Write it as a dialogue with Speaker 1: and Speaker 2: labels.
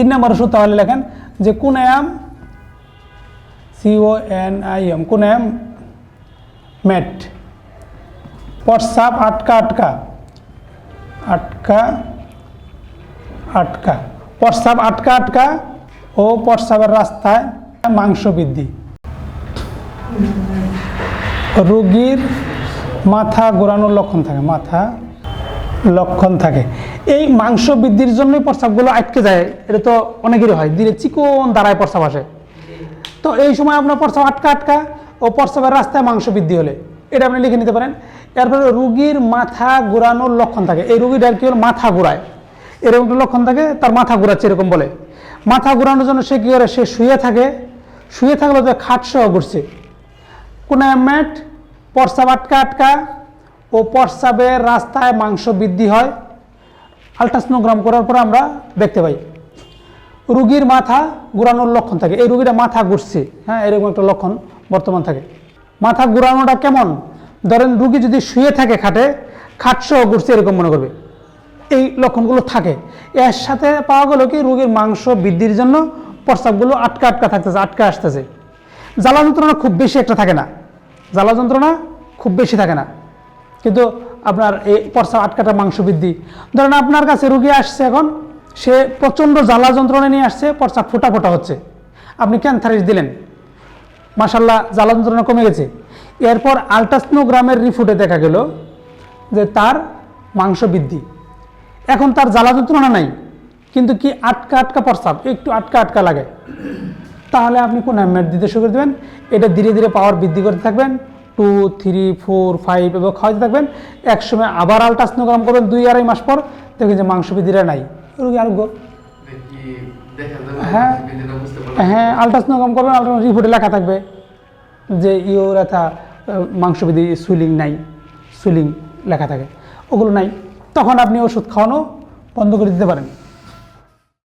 Speaker 1: তিন নম্বর ওষুধ তাহলে লেখেন যে কুনায়াম সিও এন আই এম কুনায়াম ম্যাট প্রস্রাব আটকা আটকা। আটকা আটকা। প্রস্রাব আটকা আটকা ও প্রস্রাবের রাস্তায় মাংস বৃদ্ধি। রোগীর মাথা ঘোরানোর লক্ষণ থাকে। মাথা লক্ষণ থাকে। এই মাংস বৃদ্ধির জন্যই প্রস্রাবগুলো আটকে যায়। এটা তো অনেকেরই হয়। ধীরে চিকন দাঁড়ায় প্রস্রাব আসে। তো এই সময় আপনার প্রস্রাব আটকা আটকা ও প্রস্রাবের রাস্তায় মাংস বৃদ্ধি হলে, এটা আপনি লিখে নিতে পারেন। এরপরে রুগীর মাথা ঘোরানোর লক্ষণ থাকে। এই রুগীটার কি হলো? মাথা ঘোরায়। এরকম একটা লক্ষণ থাকে, তার মাথা ঘোরাচ্ছে এরকম বলে। মাথা ঘোরানোর জন্য সে কী করে? সে শুয়ে থাকে। শুয়ে থাকলে তো খাট খাটসহ ঘুরছে। কোনো ম্যাট, প্রস্রাব আটকা আটকা ও প্রস্রাবের রাস্তায় মাংস বৃদ্ধি হয়। আলট্রাসনোগ্রাম করার পরে আমরা দেখতে পাই, রুগীর মাথা ঘুরানোর লক্ষণ থাকে। এই রুগীটা মাথা ঘুরছে। হ্যাঁ এরকম একটা লক্ষণ বর্তমান থাকে। মাথা ঘুরানোটা কেমন? ধরেন রুগী যদি শুয়ে থাকে খাটে, খাটসহ ঘুরছে এরকম মনে করবে। এই লক্ষণগুলো থাকে। এর সাথে পাওয়া গেলো কি, রুগীর মাংস বৃদ্ধির জন্য প্রস্রাবগুলো আটকা আটকা থাকতেছে, আটকা আসতেছে। জ্বালা যন্ত্রণা খুব বেশি একটা থাকে না। জ্বালা যন্ত্রণা খুব বেশি থাকে না। কিন্তু আপনার এই প্রস্রাব আটকাটা মাংস বৃদ্ধি। ধরেন আপনার কাছে রুগী আসছে এখন, সে প্রচণ্ড জ্বালা যন্ত্রণা নিয়ে আসছে প্রস্রাব ফোটা ফোটা হচ্ছে। আপনি ক্যান্থারিস দিলেন। মাসাল্লাহ জ্বালা যন্ত্রণা কমে গেছে। এরপর আলট্রাসনোগ্রামের রিপোর্টে দেখা গেল যে তার মাংস বৃদ্ধি। এখন তার জ্বালা যন্ত্রণা নাই, কিন্তু কি আটকা আটকা প্রস্রাব একটু আটকা আটকা লাগে। তাহলে আপনি কোন ম্যাট দিতে শুরু করে দেবেন। এটা ধীরে ধীরে পাওয়ার বৃদ্ধি করতে থাকবেন। টু, থ্রি, ফোর, ফাইভ এবং খাওয়াতে থাকবেন। একসময় আবার আলট্রাসনোগ্রাম করবেন দুই আড়াই মাস পর। দেখবেন যে মাংস বৃদ্ধিটা নাই। রোগী আরোগ্য হ্যাঁ। হ্যাঁ আলট্রাসনোগ্রাম করবেন আলট্রাসোনোগ্রাম রিপোর্টে লেখা থাকবে যে ইউরাথা মাংসবিধি সুইলিং নাই। সুইলিং লেখা থাকে। ওগুলো নাই। তখন আপনি ওষুধ খাওয়ানো বন্ধ করে দিতে পারেন।